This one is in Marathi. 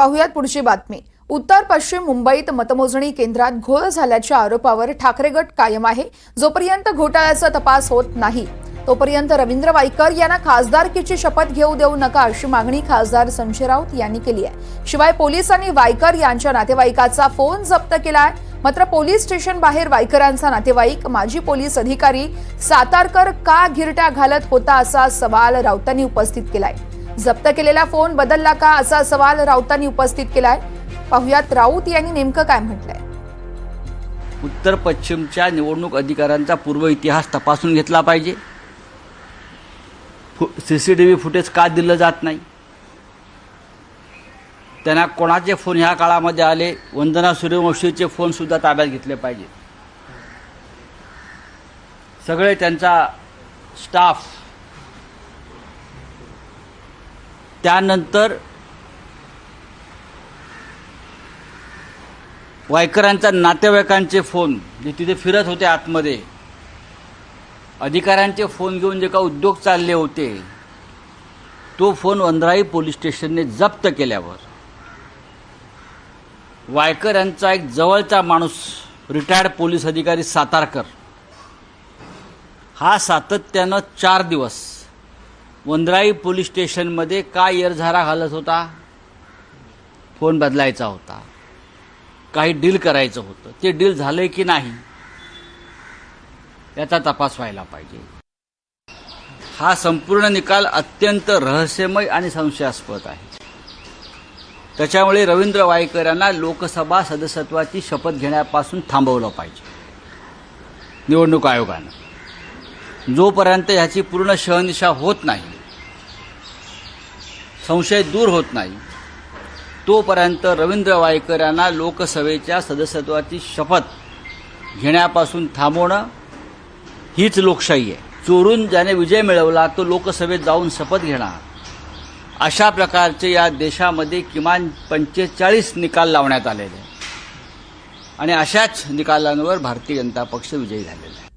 पाहुयात पुढची बातमी. उत्तर पश्चिम मुंबईत मतमोजणी केंद्रात घोळ झाल्याच्या आरोपावर ठाकरे गट कायम आहे. जोपर्यंत घोटाळ्याचा तपास होत नाही तोपर्यंत रवींद्र वाईकर यांना खासदारकीची शपथ घेऊ देऊ नका अशी मागणी खासदार संजय राऊत यांनी केली आहे. शिवाय पोलिसांनी वायकर यांच्या नातेवाईकाचा फोन जप्त केला आहे. मात्र पोलीस स्टेशन बाहेर वायकरांचा नातेवाईक माजी पोलीस अधिकारी सातारकर का घिरट्या घालत होता असा सवाल राऊतांनी उपस्थित केलाय. जप्त केलेला फोन बदलला का असा सवाल राऊतांनी उपस्थित केलाय. पाहुयात राऊत यांनी नेमकं काय म्हटलंय. उत्तर पश्चिमच्या निवडणूक अधिकाऱ्यांचा पूर्व इतिहास तपासून घेतला पाहिजे. C C T V footage का दिलं जात नाही? त्यांना कोणाचे फोन ह्या काळामध्ये आले? वंदना सूर्यवंशीचे फोनसुद्धा ताब्यात घेतले पाहिजे. सगळे त्यांचा स्टाफ त्यानंतर वायकरांच्या नातेवाईकांचे फोन जे तिथे फिरत होते आतमध्ये. अधिकाऱ्यांचे फोन घेऊन जे का उद्योग चालले होते तो फोन वंधराई पोलीस स्टेशनने जप्त केल्यावर. वायकर यांचा एक जवळचा माणूस रिटायर्ड पोलीस अधिकारी सातारकर. हा सातत्यानं चार दिवस वंद्राई पोलीस स्टेशनमध्ये काय येरझारा घालत होता? फोन बदलायचा होता. काही डील करायचं होतं. ते डील झालंय की नाही? याचा तपास व्हायला पाहिजे. हा संपूर्ण निकाल अत्यंत रहस्यमय आणि संशयास्पद आहे. त्याच्यामुळे रवींद्र वायकर यांना लोकसभा सदस्यत्वाची शपथ घेण्यापासून थांबवलं पाहिजे. निवडणूक आयोगानं. जोपर्यंत ह्याची पूर्ण शहनिशा होत नाही संशय दूर होत नाही. तोपर्यंत रवींद्र वायकर यांना लोकसभेच्या सदस्यत्वाची शपथ घेण्यापासून थांबवणं हीच लोकशाही आहे. चोरून ज्याने विजय मिळवला तो लोकसभेत जाऊन शपथ घेणार. अशा प्रकारचे या देशामध्ये किमान पंचेचाळीस निकाल लावण्यात आलेले आणि अशाच निकालांवर भारतीय जनता पक्ष विजयी झालेला आहे.